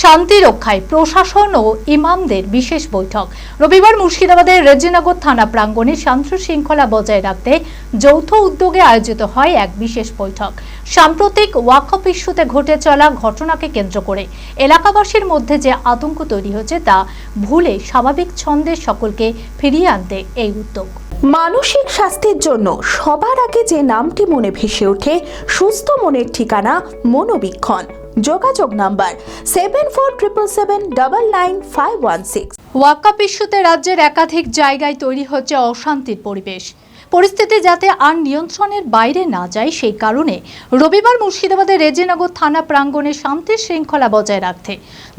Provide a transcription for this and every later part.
শান্তি রক্ষায় প্রশাসন ও ইমামদের বিশেষ বৈঠক। রবিবার মুর্শিদাবাদের রেজিনগর থানা প্রাঙ্গণে শান্ত শৃঙ্খলা বজায় রাখতে যৌথ উদ্যোগে আয়োজিত হয় এক বিশেষ বৈঠক। সাম্প্রতিক ওয়াকফ ইস্যুতে ঘটে চলা ঘটনাকে কেন্দ্র করে এলাকাবাসীর মধ্যে যে আতঙ্ক তৈরি হয়েছে তা ভুলে স্বাভাবিক ছন্দে সকলকে ফিরিয়ে আনতে এই উদ্যোগ। মানসিক স্বাস্থ্যের জন্য সবার আগে যে নামটি মনে ভেসে ওঠে, সুস্থ মনের ঠিকানা মনোবীক্ষণ। যোগাযোগ number seven four triple seven double nine five one six ওয়াকাপ ইস্যুতে রাজ্যের একাধিক জায়গায় তৈরি হচ্ছে অশান্তির পরিবেশ। পরিস্থিতি যাতে আর নিয়ন্ত্রণের বাইরে না যায় সেই কারণে রবিবার মুর্শিদাবাদের রেজেনগর থানা প্রাঙ্গণে শান্তির শৃঙ্খলা বজায় রাখতে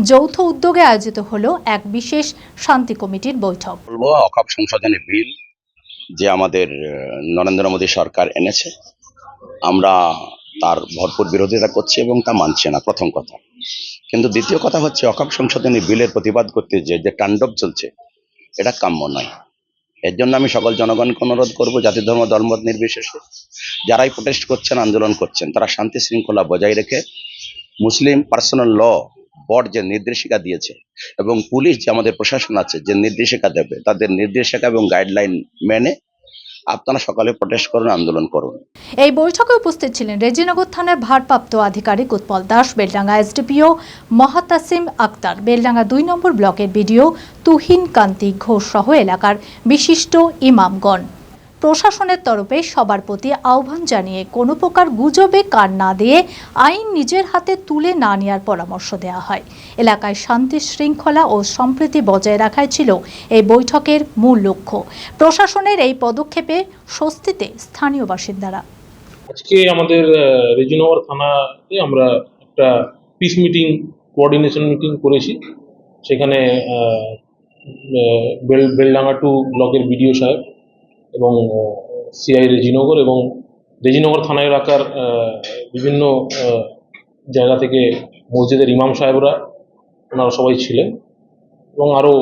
যৌথ উদ্যোগে আয়োজিত হলো এক বিশেষ শান্তি কমিটির বৈঠক। অকাপ সংশোধনী বিল যে আমাদের নরেন্দ্র মোদী সরকার এনেছে আমরা তার ভরপুর বিরোধিতা করছে এবং তা মানছে না, প্রথম কথা। কিন্তু দ্বিতীয় কথা হচ্ছে অকাপ সংশোধনী বিলের প্রতিবাদ করতে যে যে তাণ্ডব চলছে, এটা কাম্য নয়। এর জন্য আমি সকল জনগণকে অনুরোধ করব, জাতি, ধর্ম ধর্মমত নির্বিশেষে যারাই প্রোটেস্ট করছেন, আন্দোলন করছেন, তারা শান্তি শৃঙ্খলা বজায় রেখে মুসলিম পার্সোনাল ল বোর্ড যে নির্দেশিকা দিয়েছে এবং পুলিশ যে আমাদের প্রশাসন আছে যে নির্দেশিকা দেবে, তাদের নির্দেশিকা এবং গাইডলাইন মেনে আপনারা সকালে প্রটেস্ট করুন, আন্দোলন করুন। এই বৈঠকে উপস্থিত ছিলেন রেজিনগর থানার ভারপ্রাপ্ত আধিকারিক উৎপল দাস, বেলডাঙ্গা এসডিপিও মহাতাসিম আক্তার, বেলডাঙ্গা দুই নম্বর ব্লকের বিডিও তুহিন কান্তি ঘোষ সহ এলাকার বিশিষ্ট ইমামগণ। প্রশাসনের তরফে সবার প্রতি আহ্বান জানিয়ে কোনো প্রকার গুজবে কান না দিয়ে আইন নিজের হাতে তুলে না নেওয়ার পরামর্শ দেওয়া হয়। এলাকায় শান্তি শৃঙ্খলা ও সম্প্রীতি বজায় রাখাই ছিল এই বৈঠকের মূল লক্ষ্য। প্রশাসনের এই পদক্ষেপে স্বস্তিতে স্থানীয় বাসিন্দারা। আজকে আমাদের রেজিনগর থানাতে আমরা একটা পিস মিটিং কোঅর্ডিনেশন মিটিং করেছি। সেখানে বেলডাঙ্গা টু ব্লকের বিডিও সাহেব এবং সিআই রেজিনগর এবং রেজিনগর থানা এলাকার বিভিন্ন জায়গা থেকে মসজিদের ইমাম সাহেবরা ওনারা সবাই ছিলেন এবং আরও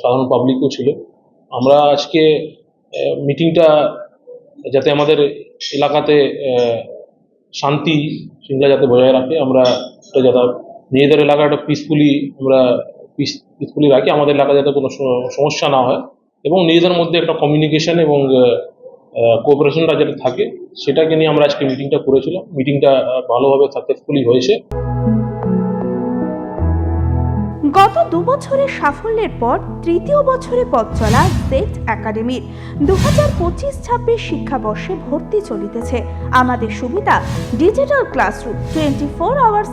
সাধারণ পাবলিকও ছিল। আমরা আজকে মিটিংটা যাতে আমাদের এলাকাতে শান্তি শৃঙ্খলা যাতে বজায় রাখে, আমরা যাতে নিজেদের এলাকা একটা পিসফুলি আমরা পিস পিসফুলি রাখি, আমাদের এলাকা যাতে কোনো সমস্যা না হয়। এবং নিজেদের মধ্যে একটা কমিউনিকেশন এবং কোঅপারেশনটা যাতে থাকে, সেটাকে নিয়ে আমরা আজকে মিটিংটা করেছিলাম। মিটিংটা ভালোভাবে সাকসেসফুলি হয়েছে। গত দু বছরের সাফল্যের পর তৃতীয় বছরে পথ চলা জেট একাডেমির দু হাজার পঁচিশ ছাব্বিশ শিক্ষাবর্ষে ভর্তি চলিতেছে। আমাদের সুবিধা digital classroom twenty four hours